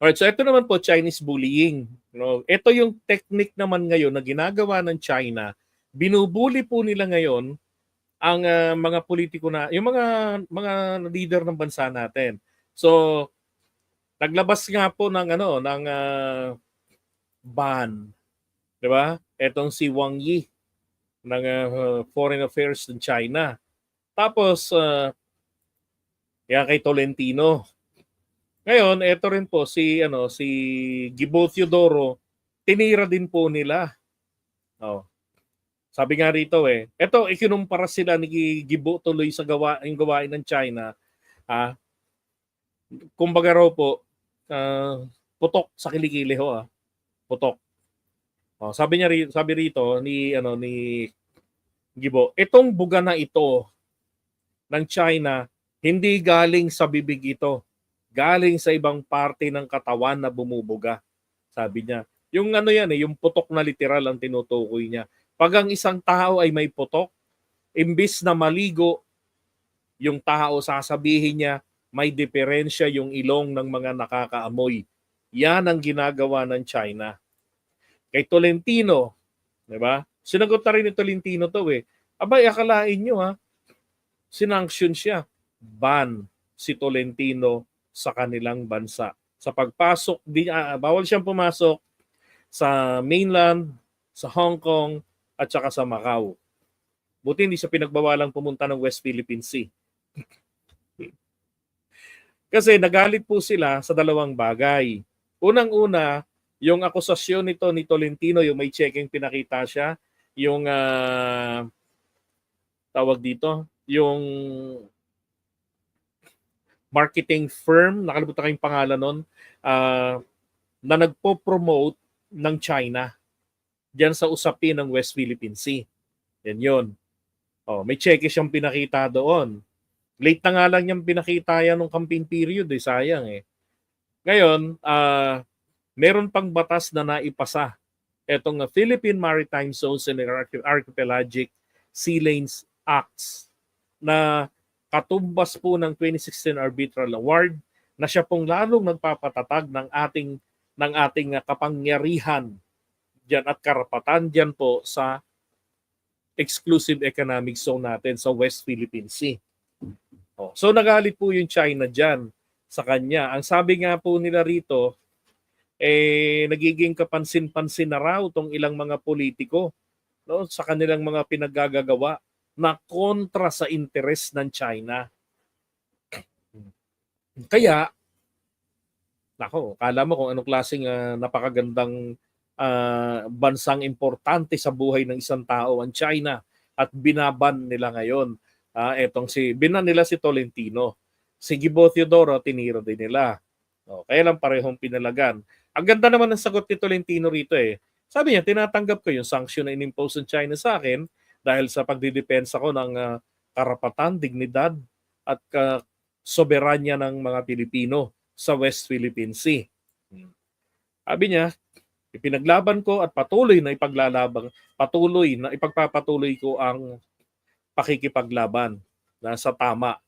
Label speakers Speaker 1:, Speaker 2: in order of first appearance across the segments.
Speaker 1: Alright, so ito naman po Chinese bullying. No, ito yung technique naman ngayon na ginagawa ng China. Binubuli po nila ngayon ang ah, mga politiko na yung mga mga leader ng bansa natin. So naglabas nga po ng ano ng ah, ban, 'di ba? Etong si Wang Yi ng ah, Foreign Affairs ng China. Tapos uh, yan kay Tolentino. Ngayon, ito rin po si ano si Gibo Teodoro, tinira din po nila. Oh. Sabi nga rito eh, ito ikinumpara sila ni Gibo tuloy sa gawa, yung gawain ng China. Ah, kumbaga raw po, ah, putok sa kilikili ho ah. Putok. Oh, sabi niya ri- sabi rito ni ano ni Gibo, itong buga na ito ng China hindi galing sa bibig ito galing sa ibang parte ng katawan na bumubuga. Sabi niya. Yung ano yan eh, yung putok na literal ang tinutukoy niya. Pag ang isang tao ay may putok, imbis na maligo, yung tao sasabihin niya, may diferensya yung ilong ng mga nakakaamoy. Yan ang ginagawa ng China. Kay Tolentino, di ba? Sinagot na rin ni Tolentino to eh. Abay, akalain nyo ha, sinanction siya. Ban si Tolentino sa kanilang bansa. Sa pagpasok, di, ah, bawal siyang pumasok sa mainland, sa Hong Kong, at saka sa Macau. Buti hindi siya pinagbawalang pumunta ng West Philippine Sea. Kasi nagalit po sila sa dalawang bagay. Unang-una, yung akusasyon nito ni Tolentino, yung may checking pinakita siya, yung ah, tawag dito, yung marketing firm, nakalimutan ko yung pangalan nun, ah, na nagpo-promote ng China diyan sa usapin ng West Philippine Sea. Yan yun. Oh, may cheque siyang pinakita doon. Late na nga lang niyang pinakita yan nung campaign period, eh, sayang eh. Ngayon, ah, meron pang batas na naipasa. Etong uh, Philippine Maritime Zones and Arch- Archipelagic Sea Lanes Acts na katumbas po ng 2016 Arbitral Award na siya pong lalong nagpapatatag ng ating ng ating kapangyarihan diyan at karapatan diyan po sa exclusive economic zone natin sa West Philippine Sea. Oh, so nagalit po yung China diyan sa kanya. Ang sabi nga po nila rito eh nagiging kapansin-pansin na raw tong ilang mga politiko no sa kanilang mga pinaggagawa na kontra sa interes ng China. Kaya, nako, kala mo kung anong klaseng ah, napakagandang ah, bansang importante sa buhay ng isang tao ang China at binaban nila ngayon. Ah, etong si binan nila si Tolentino. Si Gibo Teodoro tiniro din nila. Oh, kaya lang parehong pinalagan. Ang ganda naman ng sagot ni Tolentino rito eh. Sabi niya, tinatanggap ko yung sanction na inimpose ng China sa akin dahil sa pagdidepensa ko ng ah, karapatan, dignidad at ka soberanya ng mga Pilipino sa West Philippine Sea. Sabi niya, ipinaglaban ko at patuloy na ipaglalabang, patuloy na ipagpapatuloy ko ang pakikipaglaban na sa tama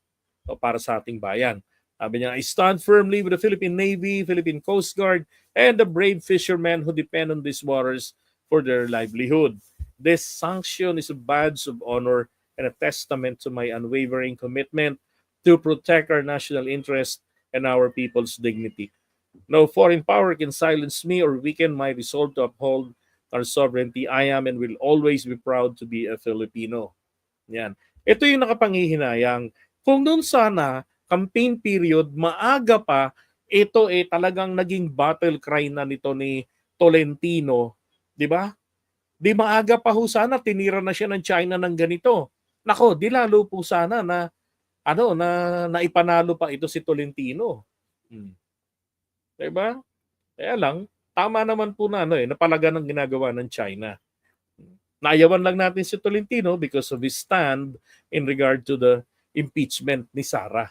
Speaker 1: o para sa ating bayan. Sabi niya, I stand firmly with the Philippine Navy, Philippine Coast Guard, and the brave fishermen who depend on these waters for their livelihood. This sanction is a badge of honor and a testament to my unwavering commitment to protect our national interest and our people's dignity. No foreign power can silence me or weaken my resolve to uphold our sovereignty. I am and will always be proud to be a Filipino. Yan. Ito yung nakapangihinayang. Kung noon sana, campaign period, maaga pa, ito eh talagang naging battle cry na nito ni Tolentino. Di ba? Di maaga pa ho sana, tinira na siya ng China ng ganito. Nako, di lalo po sana na ano na naipanalo pa ito si Tolentino. Hmm. 'Di ba? Kaya lang tama naman po na ano eh napalaga ng ginagawa ng China. Naayawan lang natin si Tolentino because of his stand in regard to the impeachment ni Sara.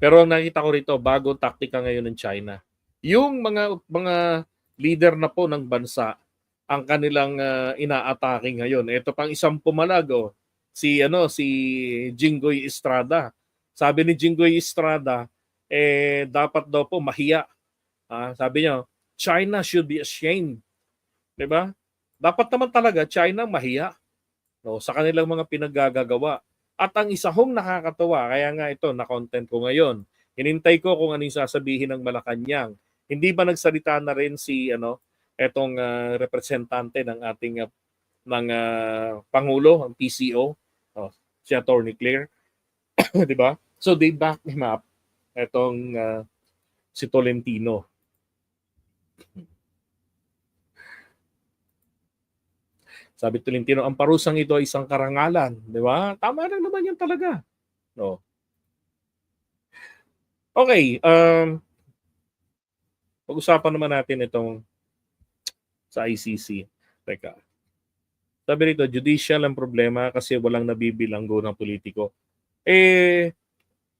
Speaker 1: Pero ang nakita ko rito, bagong taktika ngayon ng China. Yung mga mga leader na po ng bansa ang kanilang uh, inaatake ngayon. Ito pang isang pumalag si ano si Jinggoy Estrada. Sabi ni Jinggoy Estrada, eh dapat daw po mahiya. Ah, sabi niya, China should be ashamed. 'Di ba? Dapat naman talaga China mahiya no, sa kanilang mga pinaggagawa. At ang isa hong nakakatawa, kaya nga ito na-content ko ngayon. Hinintay ko kung ano yung sasabihin ng Malacanang. Hindi ba nagsalita na rin si ano, etong ah, representante ng ating ah, ng ah, pangulo, ang PCO, oh, si Attorney Claire, 'di ba? So they back him up etong ah, si Tolentino. Sabi Tolentino, ang parusang ito ay isang karangalan, 'di ba? Tama lang naman 'yan talaga. No. Okay, um pag-usapan naman natin itong sa ICC. Teka. Sabi rito, judicial ang problema kasi walang nabibilanggo ng politiko. Eh,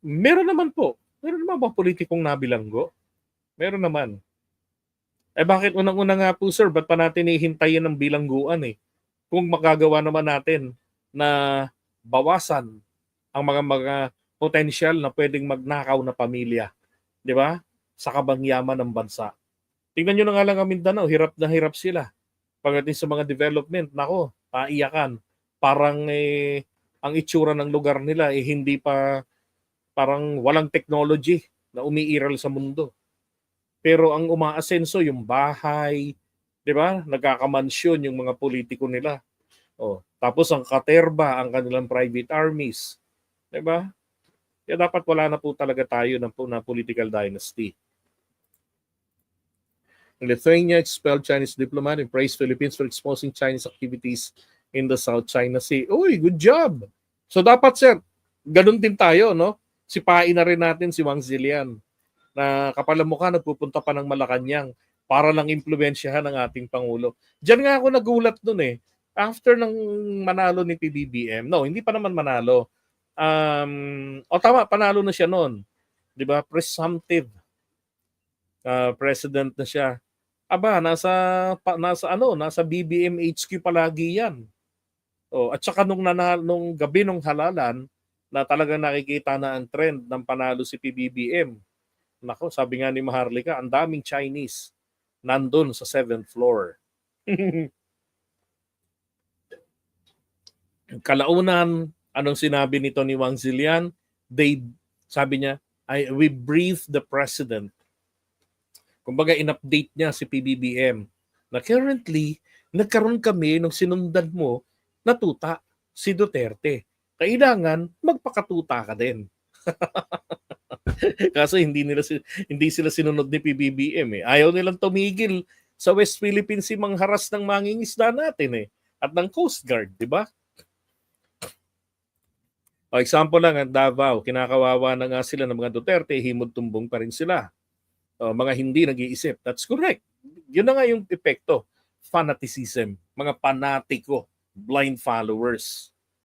Speaker 1: meron naman po. Meron naman ba politikong nabilanggo? Meron naman. Eh bakit unang-una nga po sir, ba't pa natin ihintayin ng bilangguan eh? Kung magagawa naman natin na bawasan ang mga mga potensyal na pwedeng magnakaw na pamilya. Di ba? Sa kabangyaman ng bansa. Tingnan nyo na nga lang ang Mindanao, hirap na hirap sila. Pagdating sa mga development, nako, paiyakan. Parang eh, ang itsura ng lugar nila eh hindi pa parang walang technology na umiiral sa mundo. Pero ang umaasenso yung bahay, 'di ba? Nagkakamansyon yung mga politiko nila. Oh, tapos ang katerba, ang kanilang private armies, 'di ba? Kaya dapat wala na po talaga tayo ng na political dynasty. Lithuania expelled Chinese diplomat and praised Philippines for exposing Chinese activities in the South China Sea. Uy, good job! So dapat sir, ganun din tayo, no? Sipain na rin natin si Wang Zilian na kapal ang mukha nagpupunta pa ng Malacanang para lang impluwensyahan ng ating Pangulo. Diyan nga ako nagulat nun eh. After ng manalo ni PBBM, no, hindi pa naman manalo. Um, o tama, panalo na siya noon. 'Di ba? Presumptive uh, president na siya. Aba, nasa pa, nasa ano, nasa BBM HQ palagi 'yan. Oh, at saka nung nanalo, nung gabi nung halalan na talagang nakikita na ang trend ng panalo si PBBM. Nako, sabi nga ni Maharlika, ang daming Chinese nandun sa 7th floor. Kalaunan, anong sinabi nito ni Wang Zilian? They, sabi niya, I, we briefed the president. Kumbaga, in-update niya si PBBM na currently, nagkaroon kami nung sinundan mo na tuta, si Duterte. Kailangan magpakatuta ka din. Kaso hindi nila hindi sila sinunod ni PBBM eh. Ayaw nilang tumigil sa West Philippines si mangharas ng mangingisda natin eh at ng Coast Guard, di ba? O example lang ang Davao, kinakawawa na nga sila ng mga Duterte, himod tumbong pa rin sila. O, mga hindi nag-iisip. That's correct. Yun na nga yung epekto. Fanaticism. Mga panatiko. Blind followers.